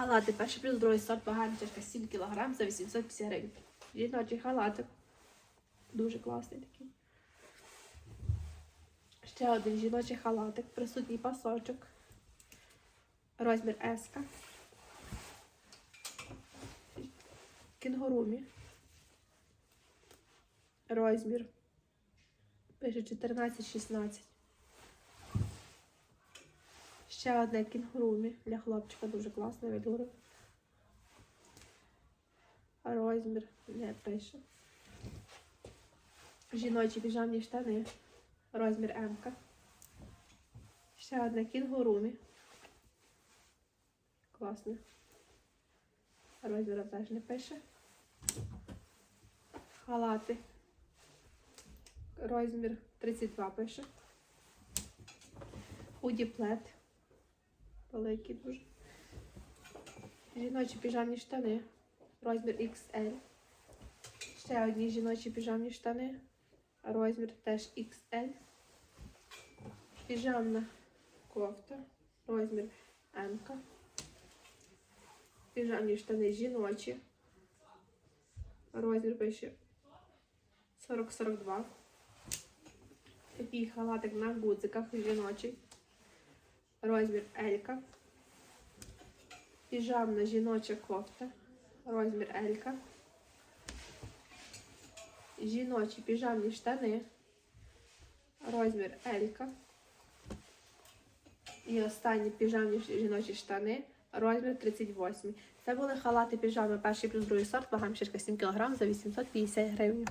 Халати перший плюс другий сорт вага чашка 7 кг за 850 гривень. Жіночий халатик. Дуже класний такий. Ще один жіночий халатик, присутній пасочок. Розмір S. Кінгурумі. Розмір. Пише 14-16. Ще одне кінгурумі для хлопчика дуже класне велюри. Розмір не пише. Жіночі піжамні штани. Розмір М. Ще одне кінгурумі. Класне. Розміру теж не пише. Халати. Розмір 32 пише. Худі плед. Великий дуже. Жіночі піжамні штани. Розмір XL. Ще одні жіночі піжамні штани. Розмір теж XL. Піжамна кофта. Розмір М. Піжамні штани жіночі. Розмір пише 40-42. Такий халатик на гудзиках жіночий. Розмір Елька. Піжамна жіноча кофта. Розмір Елька. Жіночі піжамні штани. Розмір Елька. І останні піжамні жіночі штани. Розмір 38. Це були халати піжами перший плюс другий сорт, вагам 7 кг за 850 гривень.